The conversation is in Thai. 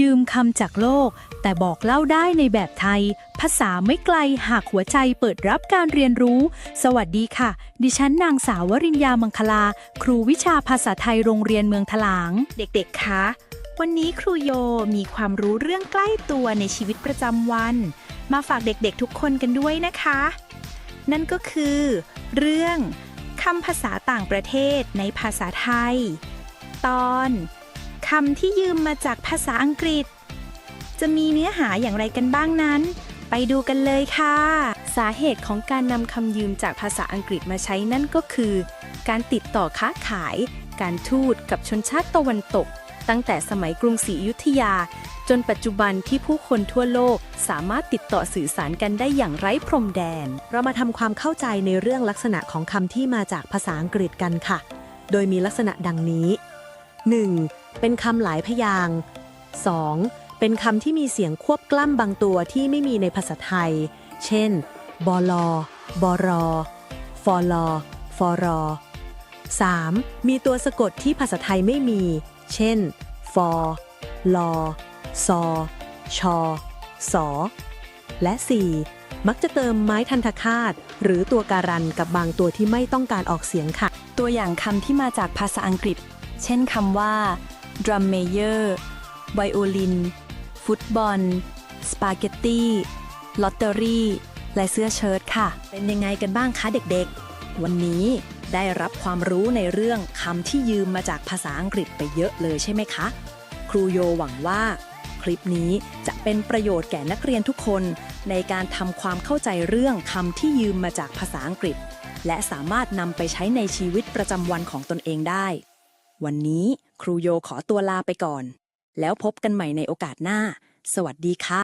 ยืมคำจากโลก แต่บอกเล่าได้ในแบบไทย ภาษาไม่ไกลหากหัวใจเปิดรับการเรียนรู้ สวัสดีค่ะ ดิฉันนางสาววริญญามังคลา ครูวิชาภาษาไทยโรงเรียนเมืองถลาง เด็กๆ คะ วันนี้ครูโยมีความรู้เรื่องใกล้ตัวในชีวิตประจำวัน มาฝากเด็กๆทุกคนกันด้วยนะคะ นั่นก็คือ เรื่องคำภาษาต่างประเทศในภาษาไทย ตอน คำที่ยืมมาจากภาษาอังกฤษ จะมีเนื้อหาอย่างไรกันบ้างนั้น ไปดูกันเลยค่ะ สาเหตุของการนำคำยืมจากภาษาอังกฤษมาใช้นั่นก็คือ การติดต่อค้าขาย การทูตกับชนชาติตะวันตก ตั้งแต่สมัยกรุงศรีอยุธยา จนปัจจุบันที่ผู้คนทั่วโลกสามารถติดต่อสื่อสารกันได้อย่างไร้พรมแดน เรามาทำความเข้าใจในเรื่องลักษณะของคำที่มาจากภาษาอังกฤษกันค่ะ โดยมีลักษณะดังนี้ 1. เป็นคำหลายพยางค์ 2. เป็นคำที่มีเสียงควบกล้ำบางตัวที่ไม่มีในภาษาไทย เช่น บลบรฟลฟร 3. มีตัวสะกดที่ภาษาไทยไม่มี เช่น ฟลซชสและ 4. มักจะเติมไม้ทันทคาต หรือตัวการันกับบางตัวที่ไม่ต้องการออกเสียงค่ะ ตัวอย่างคำที่มาจากภาษาอังกฤษ เช่นคำว่า drum major ไวโอลิน ฟุตบอล สปาเกตตี้ ลอตเตอรี่ และเสื้อเชิ้ตค่ะ เป็นยังไงกันบ้างคะเด็กๆ วันนี้ได้รับความรู้ในเรื่องคำที่ยืมมาจากภาษาอังกฤษไปเยอะเลยใช่ไหมคะ ครูโยหวังว่า คลิปนี้จะเป็นประโยชน์แก่นักเรียนทุกคน ในการทำความเข้าใจเรื่องคำที่ยืมมาจากภาษาอังกฤษ และสามารถนำไปใช้ในชีวิตประจำวันของตนเองได้ วันนี้ครูโยขอตัวลาไปก่อน แล้วพบกันใหม่ในโอกาสหน้า สวัสดีค่ะ